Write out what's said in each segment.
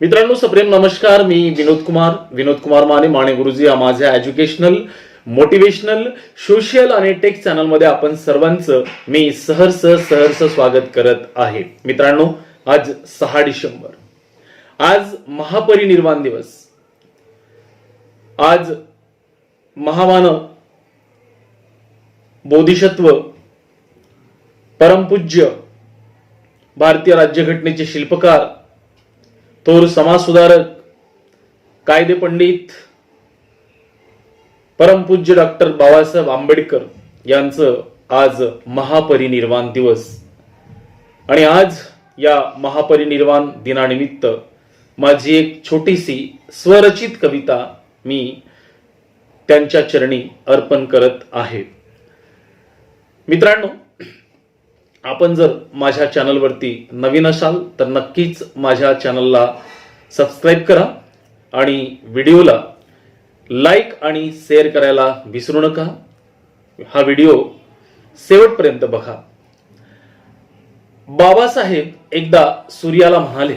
मित्रांनो सप्रेम नमस्कार. मी विनोद कुमार. विनोद कुमार माने माने गुरुजी या माझ्या एज्युकेशनल मोटिवेशनल सोशल आणि टेक चॅनलमध्ये आपण सर्वांचं मी सहर्ष सहर्ष स्वागत करत आहे. मित्रांनो आज सहा डिसेंबर. आज महापरिनिर्वाण दिवस. आज महामानव बोधिसत्व परमपूज्य भारतीय राज्यघटनेचे शिल्पकार थोर समाजसुधारक कायदे पंडित परमपूज्य डॉक्टर बाबासाहेब आंबेडकर यांचं आज महापरिनिर्वाण दिवस. आणि आज या महापरिनिर्वाण दिनानिमित्त माझी एक छोटीशी स्वरचित कविता मी त्यांच्या चरणी अर्पण करत आहे. मित्रांनो आपण जर माझ्या चॅनलवरती नवीन असाल तर नक्कीच माझ्या चॅनलला सबस्क्राईब करा आणि व्हिडिओला लाईक आणि शेअर करायला विसरू नका. हा व्हिडिओ शेवटपर्यंत बघा. बाबासाहेब एकदा सूर्याला म्हणाले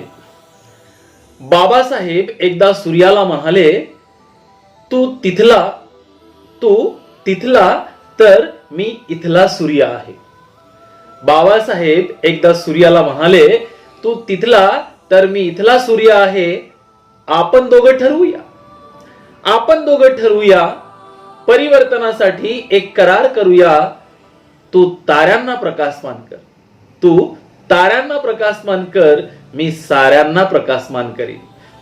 बाबासाहेब एकदा सूर्याला म्हणाले तू तिथला तू तिथला तर मी इथला सूर्य आहे. बाबासाहेब एकदा सूर्याला म्हणाले तू तिथला तर मी इथला सूर्य आहे. आपण दोघं ठरवूया. आपण दोघं ठरवूया. परिवर्तनासाठी एक करार करूया. तू ताऱ्यांना प्रकाशमान कर. तू ताऱ्यांना प्रकाशमान कर मी साऱ्यांना प्रकाशमान करीन.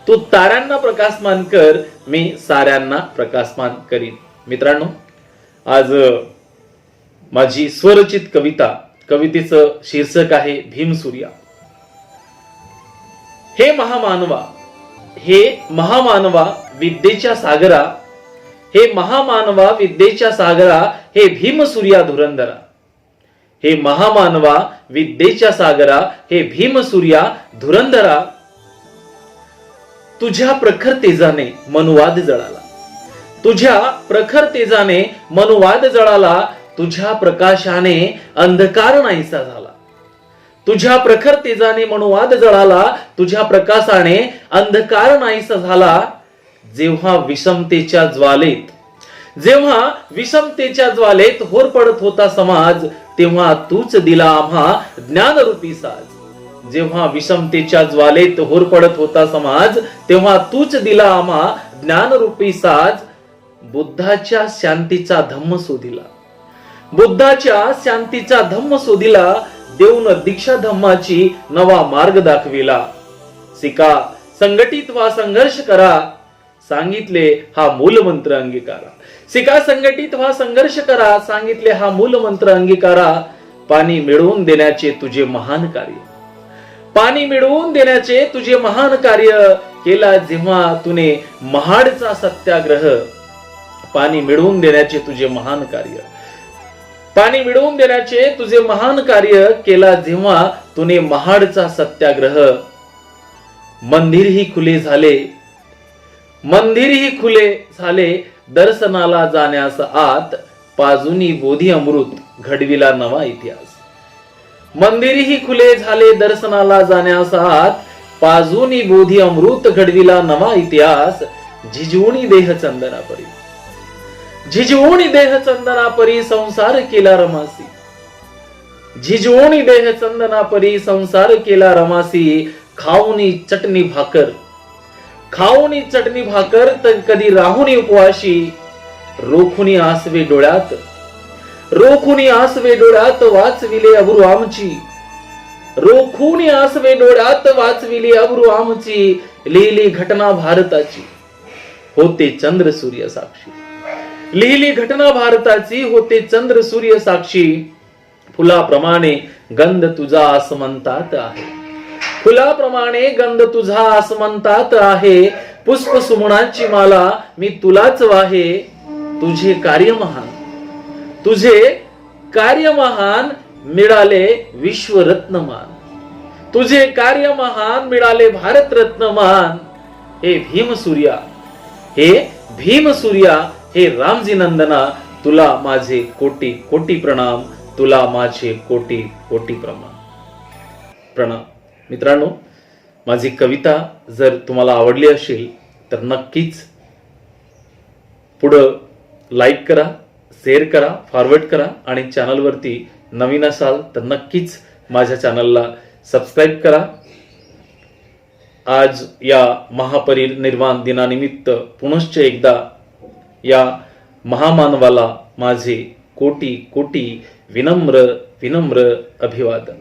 तू ताऱ्यांना प्रकाशमान कर मी साऱ्यांना प्रकाशमान करीन. मित्रांनो आज माझी स्वरचित कविता कवितेचं शीर्षक आहे भीमसूर्या हे महामानवा हे महामानवा विद्येच्या सागरा हे महामानवा विद्येच्या सागरा हे भीमसूर्या धुरंधरा. हे महामानवा विद्येच्या सागरा हे भीमसूर्या धुरंधरा. तुझ्या प्रखर तेजाने मनुवाद जळाला. तुझ्या प्रखर तेजाने मनुवाद जळाला तुझ्या प्रकाशाने अंधकार नाहीसा झाला. तुझ्या प्रखर तेजाने मनोवाद जळाला तुझ्या प्रकाशाने अंधकार नाहीसा झाला. जेव्हा विषमतेच्या ज्वालेत जेव्हा विषमतेच्या ज्वालेत होर पडत होता समाज तेव्हा तूच दिला आम्हा ज्ञानरूपी साज. जेव्हा विषमतेच्या ज्वालेत होर पडत होता समाज तेव्हा तूच दिला आम्हा ज्ञानरूपी साज. बुद्धाच्या शांतीचा धम्म शोधिला बुद्धाच्या शांतीचा धम्म शोधिला देऊन दीक्षा धम्माची नवा मार्ग दाखविला. शिका संघटित वा संघर्ष करा सांगितले हा मूलमंत्र अंगीकारा. शिका संघटित व्हा संघर्ष करा सांगितले हा मूलमंत्र अंगीकारा. पाणी मिळवून देण्याचे तुझे महान कार्य. पाणी मिळवून देण्याचे तुझे महान कार्य केला जेव्हा तुने महाडचा सत्याग्रह. पाणी मिळवून देण्याचे तुझे महान कार्य. पाणी मिळवून देण्याचे तुझे महान कार्य केला जेव्हा तुने महाडचा सत्याग्रह. मंदिरही खुले झाले. मंदिरही खुले झाले दर्शनाला जाण्यास आत पाजुनी बोधी अमृत घडविला नवा इतिहास. मंदिरही खुले झाले दर्शनाला जाण्यास आत पाजुनी बोधी अमृत घडविला नवा इतिहास. झिजवणी देह चंदना परी झिजवूनी देह चंदना परी संसार केला रमासी. झिजवूनी देह चंदना परी संसार केला रमासी. खाऊनी चटणी भाकर. खाऊनी चटणी भाकर तर कधी राहुनी उपवाशी. रोखुनी आसवे डोळ्यात. रोखुनी आसवे डोळ्यात वाचविले अब्रू आमची. रोखुनी आसवे डोळ्यात वाचविली अब्रू आमची. लिहिली घटना भारताची. होते चंद्र सूर्य साक्षी. लिहिली घटना भारताची होते चंद्र सूर्य साक्षी. फुलाप्रमाणे गंध तुझा आसमंतात आहे. फुलाप्रमाणे गंध तुझा आसमंतात आहे. पुष्प सुमणांची माला मी तुलाच वाहे. तुझे कार्य महान तुझे कार्य महान मिळाले विश्वरत्नमान. तुझे कार्य महान मिळाले भारतरत्नमान. हे भीमसूर्या हे भीमसूर्या हे रामजी नंदना तुला माझे कोटी कोटी प्रणाम तुला माझे कोटी कोटी प्रणाम. प्रणाम. मित्रांनो माझी कविता जर तुम्हाला आवडली असेल तर नक्कीच पुढं लाईक करा शेअर करा फॉरवर्ड करा आणि चॅनलवरती नवीन असाल तर नक्कीच माझ्या चॅनलला सबस्क्राईब करा. आज या महापरिनिर्वाण दिनानिमित्त पुनश्च एकदा या महामानवाला माझे कोटी कोटी विनम्र विनम्र अभिवादन.